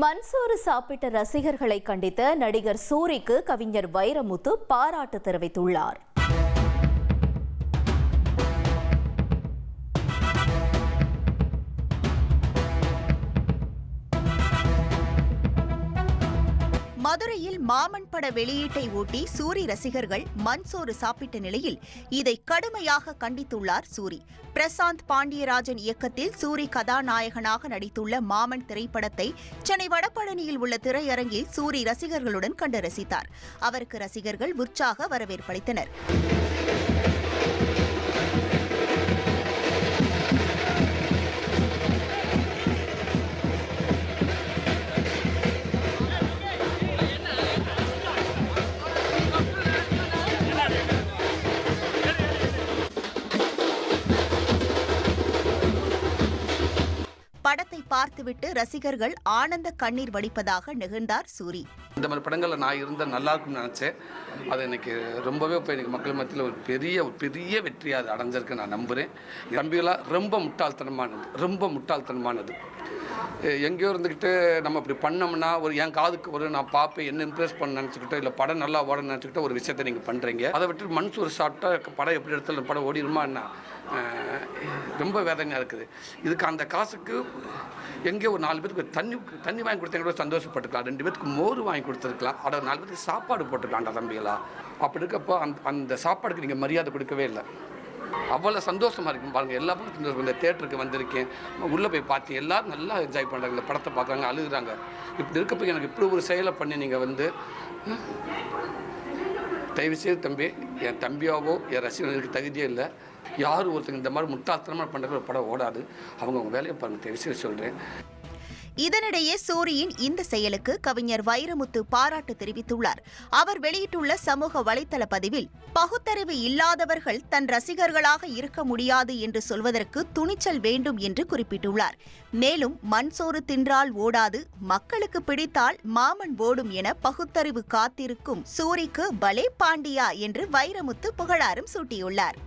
மன்சோறு சாப்பிட்ட ரசிகர்களை கண்டித்த நடிகர் சூரிக்கு கவிஞர் வைரமுத்து பாராட்டு தெரிவித்துள்ளார். மதுரையில் மாமன் பட வெளியீட்டை ஒட்டி சூரி ரசிகர்கள் மண்சோறு சாப்பிட்ட நிலையில் இதை கடுமையாக கண்டித்துள்ளார் சூரி. பிரசாந்த் பாண்டியராஜன் இயக்கத்தில் சூரி கதாநாயகனாக நடித்துள்ள மாமன் திரைப்படத்தை சென்னை வடபழனியில் உள்ள திரையரங்கில் சூரி ரசிகர்களுடன் கண்டு ரசித்தார். அவருக்கு ரசிகர்கள் உற்சாக வரவேற்பளித்தனர் படத்தை பார்த்துவிட்டு ரசிகர்கள் ஆனந்த கண்ணீர் வடிப்பதாக நெகிழ்ந்தார் சூரி. இந்த மாதிரி படங்களில் நான் இருந்தால் நல்லா இருக்கும்னு நினச்சேன். அது எனக்கு ரொம்பவே இப்போ எனக்கு மக்கள் மத்தியில் ஒரு பெரிய ஒரு பெரிய வெற்றியாக அது அடைஞ்சிருக்கு நான் நம்புகிறேன் தம்பிகளாக ரொம்ப முட்டாள்தனமானது ரொம்ப முட்டாள்தனமானது. எங்கேயோ இருந்துக்கிட்டு நம்ம இப்படி பண்ணோம்னா ஒரு என் காதுக்கு ஒரு நான் பார்ப்பேன் என்ன இம்ப்ரெஸ் பண்ண நினச்சிக்கிட்டோ இல்லை படம் நல்லா ஓட நினச்சிக்கிட்டோ ஒரு விஷயத்தை நீங்கள் பண்ணுறீங்க அதை விட்டு மன்சூர் சாப்பிட்டா படம் எப்படி எடுத்தாலும் படம் ஓடிடுமா என்ன? ரொம்ப வேதனையாக இருக்குது. இதுக்கு அந்த காசுக்கு எங்கேயோ ஒரு நாலு பேருக்கு தண்ணி தண்ணி வாங்கி கொடுத்தா கூட சந்தோஷப்பட்டுக்கலாம் ரெண்டு பேருக்கு மோர் வாங்கி கொடுத்துருக்கலாம். அட நாலு பேருக்கு சாப்பாடு போட்டுக்கலாம்டா தம்பிகளா அப்படி இருக்கப்போ அந்த அந்த சாப்பாடுக்கு நீங்கள் மரியாதை கொடுக்கவே இல்லை. அவ்வளோ சந்தோஷமாக இருக்கும். பாருங்கள் எல்லா பக்கம் சந்தோஷம். இந்த தேட்டருக்கு வந்திருக்கேன். உள்ளே போய் பார்த்து எல்லாரும் நல்லா என்ஜாய் பண்ணுறாங்க இந்த படத்தை பார்க்குறாங்க அழுகுறாங்க. இப்படி இருக்கப்போ எனக்கு இப்படி ஒரு செயலை பண்ணி நீங்கள் வந்து தயவுசெய்து தம்பி என் தம்பியாவோ என் ரசிகர்களுக்கு தகுதியே இல்லை. யார் ஒருத்தங்க இந்த மாதிரி முட்டாள்தனமாக பண்ணுற ஒரு படம் ஓடாது. அவங்க அவங்க வேலையை பாருங்க தெரிவிச்சு சொல்கிறேன் இதனிடையே சூரியின் இந்த செயலுக்கு கவிஞர் வைரமுத்து பாராட்டு தெரிவித்துள்ளார். அவர் வெளியிட்டுள்ள சமூக வலைதள பதிவில் பகுத்தறிவு இல்லாதவர்கள் தன் ரசிகர்களாக இருக்க முடியாது என்று சொல்வதற்கு துணிச்சல் வேண்டும் என்று குறிப்பிட்டுள்ளார். மேலும் மண்சோறு தின்றால் ஓடாது மக்களுக்கு பிடித்தால் மாமன் ஓடும் என பகுத்தறிவு காத்திருக்கும் சூரிக்கு பலே பாண்டியா என்று வைரமுத்து புகழாரம் சூட்டியுள்ளார்.